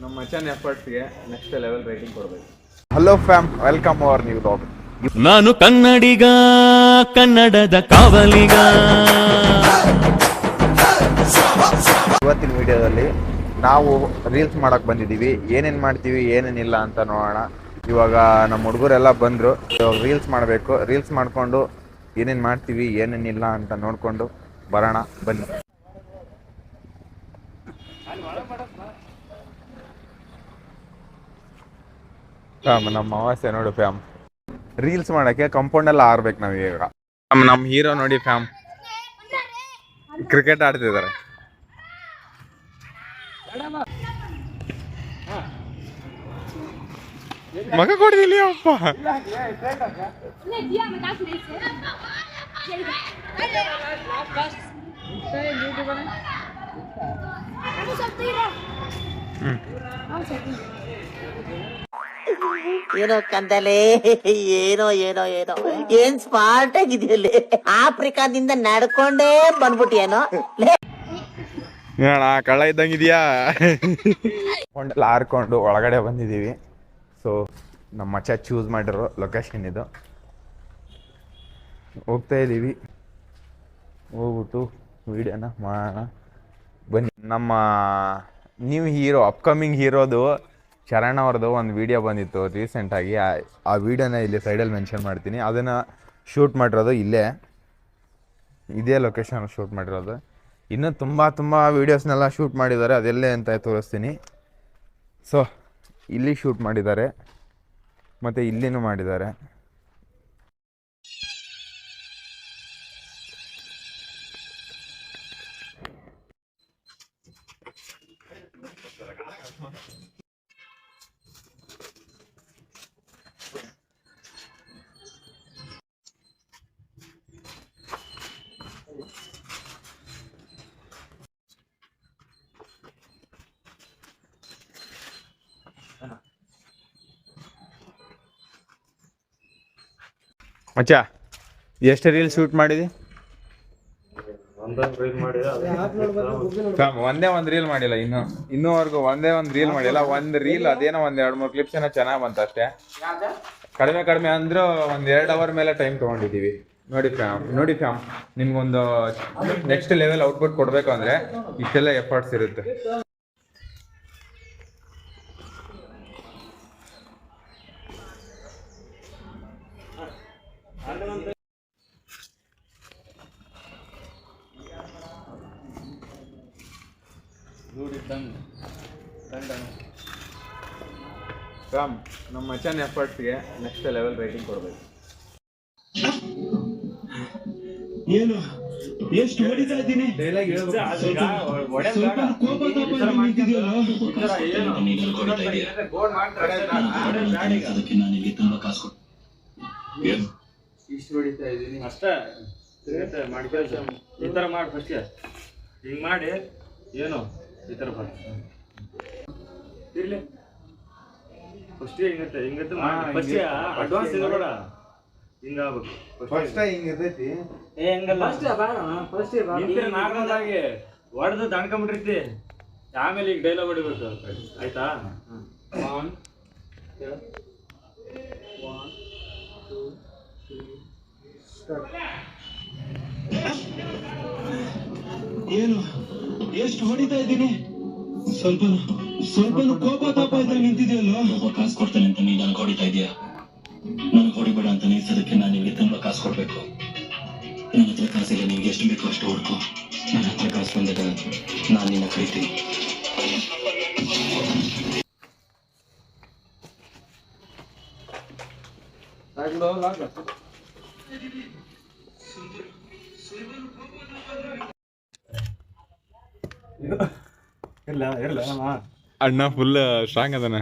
ನಮ್ಮ ಮಚನ್ ಎಫರ್ಟ್ಸ್ಗೆ ನೆಕ್ಸ್ಟ್ ಲೆವೆಲ್ ರೇಟಿಂಗ್ ಕೊಡಬೇಕು hello fam welcome our new blog ನಾನು ಕನ್ನಡಿಗ ಕನ್ನಡದ ಕಾವಲಿಗ. ಇವತ್ತಿನ ವಿಡಿಯೋದಲ್ಲಿ ನಾವು ರೀಲ್ಸ್ ಮಾಡಕ್ ಬಂದಿದ್ದೀವಿ. ಏನೇನ್ ಮಾಡ್ತೀವಿ ಏನೇನಿಲ್ಲ ಅಂತ ನೋಡೋಣ. ಇವಾಗ ನಮ್ಮ ಹುಡುಗರೆಲ್ಲ ಬಂದ್ರು. ಇವಾಗ ರೀಲ್ಸ್ ಮಾಡಬೇಕು. ರೀಲ್ಸ್ ಮಾಡ್ಕೊಂಡು ಏನೇನು ಮಾಡ್ತೀವಿ ಏನೇನಿಲ್ಲ ಅಂತ ನೋಡ್ಕೊಂಡು ಬರೋಣ, ಬನ್ನಿ. ನಮ್ಮ ಅಮಾವಾಸ್ಯೆ ನೋಡು ಫ್ಯಾಮ್ ರೀಲ್ಸ್ ಮಾಡಕ್ಕೆ ಕಾಂಪೌಂಡ್ ಎಲ್ಲ ಆರ್ಬೇಕು ನಾವು ಈಗ ನಮ್ಮ ಹೀರೋ ನೋಡಿ ಫ್ಯಾಮ್ ಕ್ರಿಕೆಟ್ ಆಡ್ತಿದ್ದಾರೆ ಮಗ ಕೊಡಿದಿಲ್ಲ ಅಪ್ಪ. ಏನೋ ಕಂದಲೆ ಏನೋ ಏನೋ ಏನೋ. ಏನ್ ಸ್ಮಾರ್ಟ್ ಆಗಿದೆಯಲ್ಲಿ ಆಫ್ರಿಕಾದಿಂದ ನಡ್ಕೊಂಡೇ ಬಂದ್ಬಿಟ್ಟಿಯೇನೋ? ಕಳ್ಳ ಇದ್ದಂಗಿದ್ಯಾ? ಕೊಂಡೆಲ್ಲ ಹಾರ್ಕೊಂಡು ಒಳಗಡೆ ಬಂದಿದ್ದೀವಿ. ಸೊ ನಮ್ಮ ಮಚ ಚೂಸ್ ಮಾಡಿರೋ ಲೊಕೇಶನ್ ಇದು. ಹೋಗ್ತಾ ಇದ್ದೀವಿ ಹೋಗ್ಬಿಟ್ಟು ವೀಡಿಯೋನ ಮಾಡೋಣ. ಬನ್ನಿ, ನಮ್ಮ ನ್ಯೂ ಹೀರೋ ಅಪ್ಕಮಿಂಗ್ ಹೀರೋದು ಶರಣ ಅವ್ರದ್ದು ಒಂದು ವಿಡಿಯೋ ಬಂದಿತ್ತು ರೀಸೆಂಟಾಗಿ ಆ ವೀಡಿಯೋನ ಇಲ್ಲಿ ಸೈಡಲ್ಲಿ ಮೆನ್ಷನ್ ಮಾಡ್ತೀನಿ. ಅದನ್ನು ಶೂಟ್ ಮಾಡಿರೋದು ಇಲ್ಲೇ. ಇದೇ ಲೊಕೇಶನ್ ಶೂಟ್ ಮಾಡಿರೋದು. ಇನ್ನೂ ತುಂಬ ತುಂಬ ವೀಡಿಯೋಸ್ನೆಲ್ಲ ಶೂಟ್ ಮಾಡಿದ್ದಾರೆ. ಅದೆಲ್ಲೇ ಅಂತ ತೋರಿಸ್ತೀನಿ. ಸೊ ಇಲ್ಲಿ ಶೂಟ್ ಮಾಡಿದ್ದಾರೆ ಮತ್ತು ಇಲ್ಲಿನೂ ಮಾಡಿದ್ದಾರೆ. ಮಚ್ಚ ಎಷ್ಟು ರೀಲ್ ಶೂಟ್ ಮಾಡಿದಿ? ಒಂದೇ ಒಂದ್ ರೀಲ್ ಮಾಡಿಲ್ಲ ಇನ್ನು ಇನ್ನೂವರೆಗೂ ಒಂದೇ ಒಂದು ರೀಲ್ ಮಾಡಿಲ್ಲ ಒಂದ್ ರೀಲ್ ಅದೇನೋ ಒಂದ್ ಎರಡ್ ಮೂರು ಕ್ಲಿಪ್ಸ್ ಏನೋ ಚೆನ್ನಾಗ್ ಬಂತ ಅಷ್ಟೇ. ಕಡಿಮೆ ಕಡಿಮೆ ಅಂದ್ರೆ ಒಂದ್ ಎರಡ್ ಅವರ್ ಮೇಲೆ ಟೈಮ್ ತಗೊಂಡಿದೀವಿ ನೋಡಿ ಫ್ಯಾಮ್ ನೋಡಿ ಫ್ಯಾಮ್ ನಿಮ್ಗೊಂದು ನೆಕ್ಸ್ಟ್ ಲೆವೆಲ್ ಔಟ್ಪುಟ್ ಕೊಡ್ಬೇಕು ಅಂದ್ರೆ ಇಷ್ಟೆಲ್ಲ ಎಫರ್ಟ್ಸ್ ಇರುತ್ತೆ. ರಾಮ್ ನಮ್ಮ ಮಚನ್ ಎಫರ್ಟ್ಸ್ಗೆ ನೆಕ್ಸ್ಟ್ ಲೆವೆಲ್ ರೇಟಿಂಗ್ ಕೊಡಬೇಕು. ಏನು? ಎಷ್ಟು ಹೊಡಿತಾ ಇದ್ದೀನಿ? ನಿಂತಿದೆಯಲ್ಲ? ಅದಕ್ಕೆ ನಾನು ಇಲ್ಲಿ ತುಂಬಾ ಕಾಸು ಕೊಟ್ಟು ಏನು? ಇಷ್ಟು ಹೊಡಿತಾ ಇದ್ದೀನಿ. ಅಷ್ಟೇ? ಮಾಡ್ಕೊಳ್ಳಿ ಈ ಥರ ಮಾಡಿ ಫಸ್ಟ್ ಹಿಂಗೆ ಮಾಡಿ ಏನು? ಈ ಥರ ಬರ್ತೀನಿ ಇರ್ಲಿ. ಫಸ್ಟ್ ಹಿಂಗತ್ತೆ ಫಸ್ಟ್ ಅಡ್ವಾನ್ಸ್ ಇರಬೇಡ. ಹಿಂಗಾಗ್ಬೇಕು ಫಸ್ಟ್ ಹಿಂಗ್ ಇರ್ತೈತಿ ಏ ಹಂಗಲ್ಲ. ನಿಂತಿರ ನಾರ್ಮಲ್ ಆಗಿ ಹೊಡೆದು ದಣ್ಕೊಂಬಿಟ್ಟಿರ್ತಿ ಆಮೇಲೆ ಈಗ ಡೈಲಾಗ್ ಹೊಡಿಬೇಕು. ಆಯ್ತಾ? ಒನ್ ಏನು? ಎಷ್ಟು ಹೊಡಿತಾ ಇದ್ದೀನಿ? ಸ್ವಲ್ಪ ಸ್ವಲ್ಪ ಕೋಪ ತಾಪ ಇದ್ದಾಗ ನಿಂತಿದೆಯಲ್ಲ? ಒಬ್ಬ ಕಾಸು ಕೊಡ್ತೇನೆ ಅಂತ ನೀನು ನನಗೆ ಹೊಡಿತಾ ಇದೀಯಾ ನನಗೆ ಹೊಡಿಬೇಡ ಅಂತ ನಿಲ್ಸೋದಕ್ಕೆ ನಾನು ನಿಮಗೆ ತುಂಬಾ ಕಾಸು ಕೊಡ್ಬೇಕು. ನನ್ನ ಹತ್ರ ಕಾಸಿಲ್ಲ ನಿಮ್ಗೆ ಎಷ್ಟು ಬೇಕು ಅಷ್ಟು ಹುಡುಕು. ನನ್ನ ಹತ್ರ ಕಾಸು ಬಂದಾಗ ನಾನು ನಿನ್ನ ಕರಿತೀನಿ. ಇಲ್ಲ ಇರಲ್ಲ ಅಣ್ಣ ಫುಲ್ ಸ್ಟ್ರಾಂಗ್ ಅದನ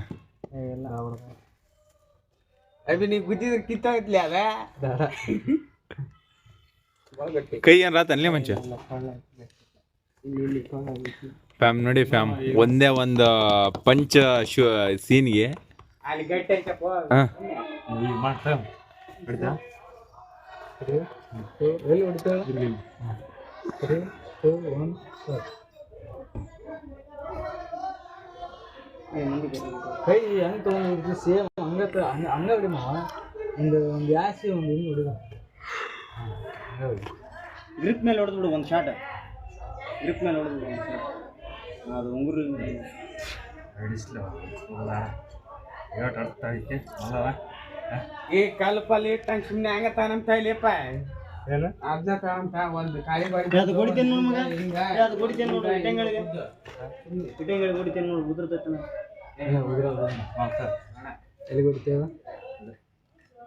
ಕೈ ಏನ್ ರಾತ ಅಲ್ಲೇ ಮಂಚ ಫ್ಯಾಮ್ ನೋಡಿ ಫ್ಯಾಮ್ ಒಂದೇ ಒಂದು ಪಂಚ ಶೂ ಸೀನ್ಗೆ ಅಲ್ಲಿ ಗಟ್ಟಿ ಐತಪ್ಪ ಹಾಂ ಕೈ ಹೆಂಗ್ ತಗೊಂಡಿರ್ತೀವಿ ಸೇಮ್ ಹಂಗ ಹಂಗ ಹಂಗ ಹೊಡಿ ಮಾವ ಒಂದು ಒಂದು ಯಾಸಿ ಒಂದು ಹಿಂಗೆ ಹೊಡಿದ ಗ್ರಿಪ್ ಮೇಲೆ ಹೊಡೆದು ಬಿಡು ಒಂದು ಶಾಟ್ ಗ್ರಿಪ್ ಮೇಲೆ ಹೊಡೆದು ಬಿಡು ಒಂದು ಶಾಟ್ ಅದು ಉಂಗುರು ಹಿಡಿಸ್ಲ ಅರ್ಥ ಐತೆ ಅಲ್ಲವ ಈ ಕಲ್ಪಲ್ಲಿ ಇಟ್ಟಂಗೆ ಸುಮ್ಮನೆ ಹಂಗ ತಾನಂತ ಇಲ್ಲಪ್ಪ ಏನು ಅರ್ಧ ತಾನಂತ ಒಂದು. ಕಾಳಿ ಬಾರಿ ಅದು ನೋಡು ಮಗ. ಹಿಂಗ. ಅದು ಹೊಡಿತೇನೆ ನೋಡು ಇಟ್ಟಂಗಳಿಗೆ ಇಟ್ಟಂಗಳಿಗೆ ಹೊಡಿತೇನೆ ನೋಡು ಉದುರ್ತೈತೆ ಎಲ್ಲಿ ಹೊಡಿತೇವ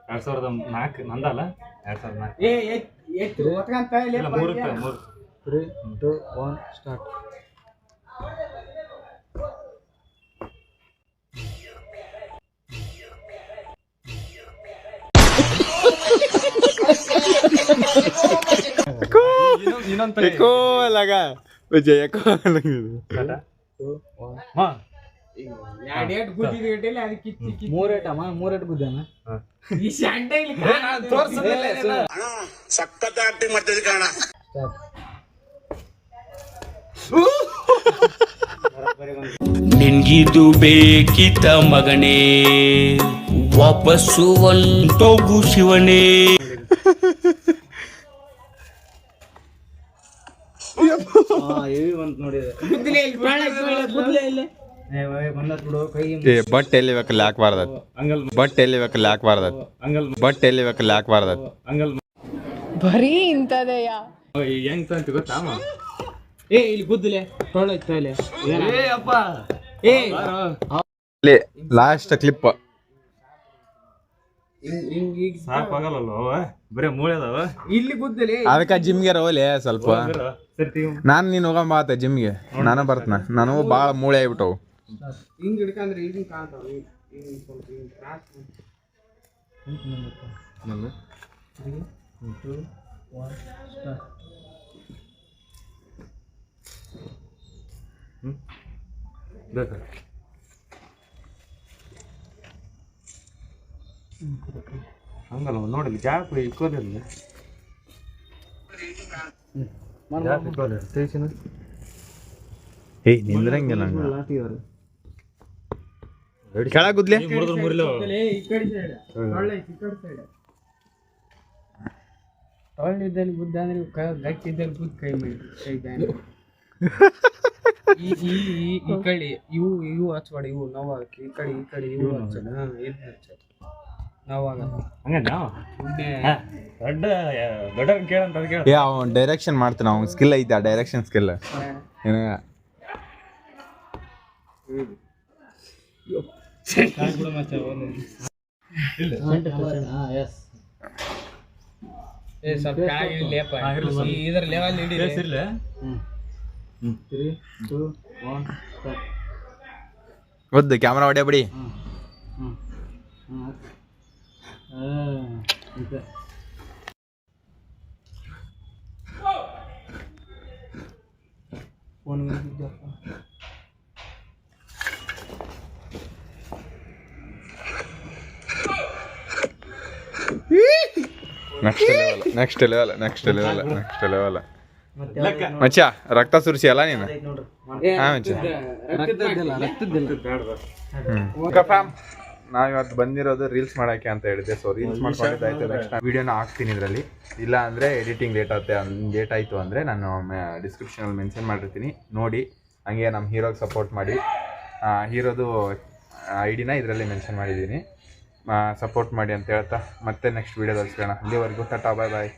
ಎರಡು ಸಾವಿರದ ನಾಲ್ಕು ನಂದಲ್ಲ ಎರಡು ಸಾವಿರದ ನಾಲ್ಕು. ಏ ಇಲ್ಲ. ಮೂರು ಮೂರು ತ್ರೀ ಟೂ ಒನ್ ಸ್ಟಾರ್ಟ್ ಏಟ್ ಅಮ್ಮ ಮೂರ್ ಏಟ್ ಗುದ್ದಾನ ಈ ಶಂಟ ಇಲ್ಲಿ ನಿನ್ಗಿದು ಬೇಕಿತ ಮಗನೇ ವಾಪಸ್ಸು ಒಂಟೋಗು ಶಿವನೇ ಎವಿ ಬಂತು ನೋಡಿ ಗುದ್ದಲೇ ಇಲ್ಲಿ ಬೇಡ, ಬೇಡ, ಗುದ್ದಲೇ ಇಲ್ಲಿ ಬಂದತ್ ಬಿಡು ಕೈ ನೋಡಿದ್ರೆ ಬಟ್ ಎಲ್ಲಿ ಬೇಕಲ್ಲಿ ಹಾಕ್ಬಾರ್ದತ್ ಹಂಗಲ್ ಬಟ್ ಎಲ್ಲಿ ಬೇಕಲ್ಲಿ ಬಟ್ ಎಲ್ಲಿ ಬೇಕಲ್ಲಿ ಬರೀ ಇಂಥದೆಯಾ? ಈಗ ಹೆಂಗ್ ತಂತ ಗೊತ್ತಾ ಅಮ್ಮ? ಏ ಇಲ್ಲಿ ಗುದ್ದಲೆ. ತೊಳೈತೆ ಇಲ್ಲಿ. ಏ ಅಪ್ಪ. ಏ. ಇಲ್ಲಿ ಲಾಸ್ಟ್ ಕ್ಲಿಪ್ ಸಾಕಾಗಲ್ಲ ಬರೀ ಮೂಳೆ ಅದಾವ? ಇಲ್ಲಿ ಗುದ್ದಲೆ. ಅದಕ್ಕೆ ಜಿಮ್ಗೆ ರೋಲೆ ಸ್ವಲ್ಪ. ನಾನು ನೀನು ಹೋಗಮ್ಮ ಆತ ಜಿಮ್ಗೆ ನಾನು ಬರ್ತನ. ನಾನು ಭಾಳ ಮೂಳೆ ಆಗ್ಬಿಟ್ಟವು. ಹಂಗಲ್ಲ ನೋಡಿಲ್ಲ ಜಾಗ ಇಕ್ಕೋದಿಲ್ಲ ಏಯ್ ನಿಂದ್ರಂಗಿಲ್ಲ ಕೆಳಗ್ ಗುದ್ಲೆ ಗುದ್ದ ಅಂದ್ರೆ ಗಟ್ಟಿದ್ದಲ್ಲಿ ಗುದ್ದ ಕೈ ಮಾಡಿ. ಕೈ ಬ್ಯಾನ್ ಈ ಈ ಈ ಈ ಕಡೆ ಇವು ಇವು ಹಚ್ಬೇಡ ಇವು ನೋವು ಈ ಕಡೆ ಈ ಕಡೆ ಇವು ಹಚ್ಚೋಣ. ಇದು ಹಚ್ಚೋಣ. ನೋವಾಗಲ್ಲ ಹಂಗ ನಾವು ಸುಮ್ಮನೆ ದೊಡ್ಡ ದೊಡ್ಡ ಕೇಳಂತ ಅದು ಕೇಳ. ಏ ಅವ್ನು ಡೈರೆಕ್ಷನ್ ಮಾಡ್ತಾನೆ ಅವ್ನ ಸ್ಕಿಲ್ ಐತೆ ಆ ಡೈರೆಕ್ಷನ್ ಸ್ಕಿಲ್ ಏನ ಇದ್ರ ಲೆವೆಲ್ ಹಿಡಿ ಇರ್ಲ. ತ್ರೀ ಟೂ ಒನ್ ಗೊತ್ತು ಬಿಡಿ phone next level next level next level next level ಮಚ್ಚ ರಕ್ತ ಸುರಿಸಿ ಅಲ್ಲ ನೀನು ಹಾ ಮಚ್ಚ. ರಕ್ತದ್ದಿಲ್ಲ ರಕ್ತದ್ದಿಲ್ಲ. ನಾವು ಇವತ್ತು ಬಂದಿರೋದು ರೀಲ್ಸ್ ಮಾಡಕ್ಕೆ ಅಂತ ಹೇಳಿದೆ ಸೊ ರೀಲ್ಸ್ ಮಾಡ್ಕೊಂಡಿದ್ದಾಯ್ತು ನೆಕ್ಸ್ಟ್ ವಿಡಿಯೋನ ಹಾಕ್ತೀನಿ ಇದರಲ್ಲಿ. ಇಲ್ಲ ಅಂದರೆ ಎಡಿಟಿಂಗ್ ಲೇಟ್ ಆಗುತ್ತೆ ಲೇಟ್ ಆಯಿತು ಅಂದರೆ ನಾನು ಡಿಸ್ಕ್ರಿಪ್ಷನಲ್ಲಿ ಮೆನ್ಷನ್ ಮಾಡಿರ್ತೀನಿ. ನೋಡಿ ಹಂಗೆ ನಮ್ಮ ಹೀರೋಗೆ ಸಪೋರ್ಟ್ ಮಾಡಿ. ಹೀರೋದು ಐ ಡಿನ ಇದರಲ್ಲಿ ಮೆನ್ಷನ್ ಮಾಡಿದ್ದೀನಿ. ಸಪೋರ್ಟ್ ಮಾಡಿ ಅಂತ ಹೇಳ್ತಾ ಮತ್ತೆ ನೆಕ್ಸ್ಟ್ ವೀಡಿಯೋದಲ್ಲಿ ಸಿಗೋಣ ಅಲ್ಲಿವರೆಗೂ ಟಾಟಾ ಬಾಯ್ ಬಾಯ್